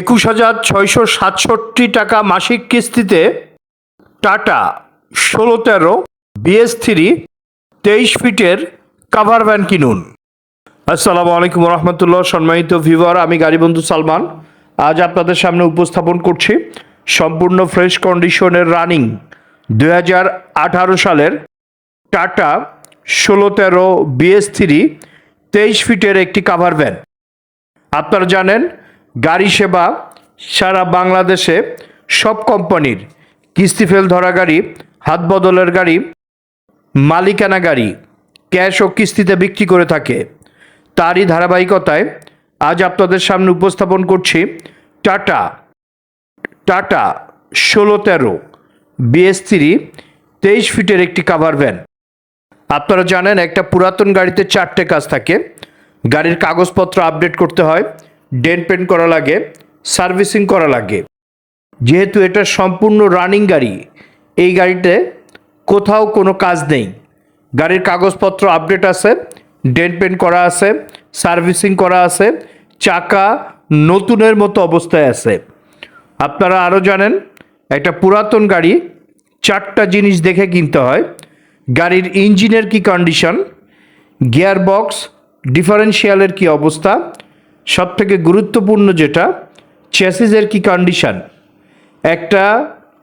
একুশ হাজার ছয়শো সাতষট্টি টাকা মাসিক কিস্তিতে টাটা ষোলো তেরো বিএস থ্রি তেইশ ফিটের কাভার ভ্যান কিনুন। আসসালামু আলাইকুম রহমতুল্লাহ সম্মানিত ভিউয়ার আমি গাড়িবন্ধু সালমান। আজ আপনাদের সামনে উপস্থাপন করছি সম্পূর্ণ ফ্রেশ কন্ডিশনের রানিং দুই হাজার আঠারো সালের টাটা ষোলো তেরো বিএস থ্রি তেইশ ফিটের একটি কাভার ভ্যান আপনারা জানেন গাড়ি সেবা, সারা বাংলাদেশে সব কোম্পানির কিস্তি ফেল ধরা গাড়ি, হাত বদলের গাড়ি, মালিকানা গাড়ি ক্যাশ ও কিস্তিতে বিক্রি করে থাকে। তারই ধারাবাহিকতায় আজ আপনাদের সামনে উপস্থাপন করছি টাটা। টাটা ষোলো তেরো বিএস থ্রি তেইশ ফিটের একটি কাভার ভ্যান আপনারা জানেন একটা পুরাতন গাড়িতে চারটে কাজ থাকে। গাড়ির কাগজপত্র আপডেট করতে হয়। ডেন্ট পেন্ট করা লাগে, সার্ভিসিং করা লাগে। যেহেতু এটা সম্পূর্ণ রানিং গাড়ি, এই গাড়িতে কোথাও কোনো কাজ নেই। গাড়ির কাগজপত্র আপডেট আছে ডেন্ট পেন্ট করা আছে, সার্ভিসিং করা আছে, চাকা নতুনের মতো অবস্থায় আছে। আপনারা আরও জানেন, একটা পুরাতন গাড়ি, চারটা জিনিস দেখে কিনতে হয়। গাড়ির ইঞ্জিনের কি কন্ডিশন গিয়ার বক্স ডিফারেন্সিয়ালের কি অবস্থা সব থেকে গুরুত্বপূর্ণ যেটা চ্যাসিসের কি কন্ডিশন একটা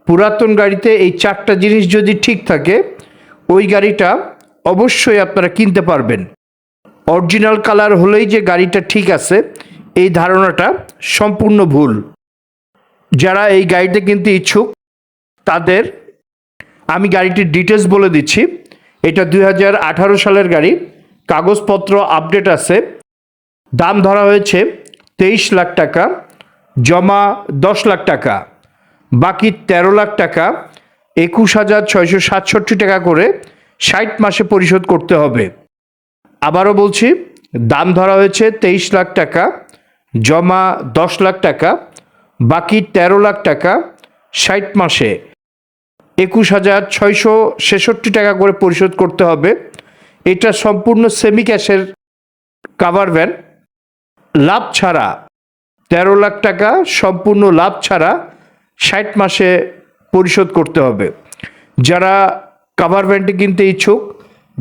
পুরাতন গাড়িতে এই চারটা জিনিস যদি ঠিক থাকে, ওই গাড়িটা অবশ্যই আপনারা কিনতে পারবেন। অরিজিনাল কালার হলেই যে গাড়িটা ঠিক আছে, এই ধারণাটা সম্পূর্ণ ভুল। যারা এই গাড়িতে কিনতে ইচ্ছুক, তাদের আমি গাড়িটির ডিটেলস বলে দিচ্ছি। এটা দু হাজার আঠারো সালের গাড়ি, কাগজপত্র আপডেট আছে। দাম ধরা হয়েছে তেইশ লাখ টাকা, জমা দশ লাখ টাকা, বাকি তেরো লাখ টাকা, একুশ হাজার ছয়শো সাতষট্টি টাকা করে ষাট মাসে পরিশোধ করতে হবে। আবারও বলছি, দাম ধরা হয়েছে তেইশ লাখ টাকা, জমা দশ লাখ টাকা, বাকি তেরো লাখ টাকা ষাট মাসে। একুশ হাজার ছয়শো ছেষট্টি টাকা করে পরিশোধ করতে হবে। এটা সম্পূর্ণ সেমি ক্যাশের কাভার ভ্যান লাভ ছাড়া, তেরো লাখ টাকা সম্পূর্ণ লাভ ছাড়া ষাট মাসে পরিশোধ করতে হবে। যারা কাভার ভ্যানটি কিনতে ইচ্ছুক,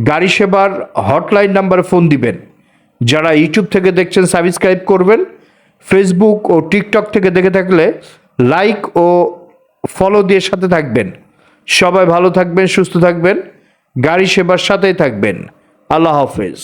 গাড়ি সেবার হটলাইন নাম্বারে ফোন দিবেন। যারা ইউটিউব থেকে দেখছেন সাবস্ক্রাইব করবেন। ফেসবুক ও টিকটক থেকে দেখে থাকলে লাইক ও ফলো দিয়ে সাথে থাকবেন। সবাই ভালো থাকবেন, সুস্থ থাকবেন। গাড়ি সেবার সাথেই থাকবেন। আল্লাহ হাফেজ।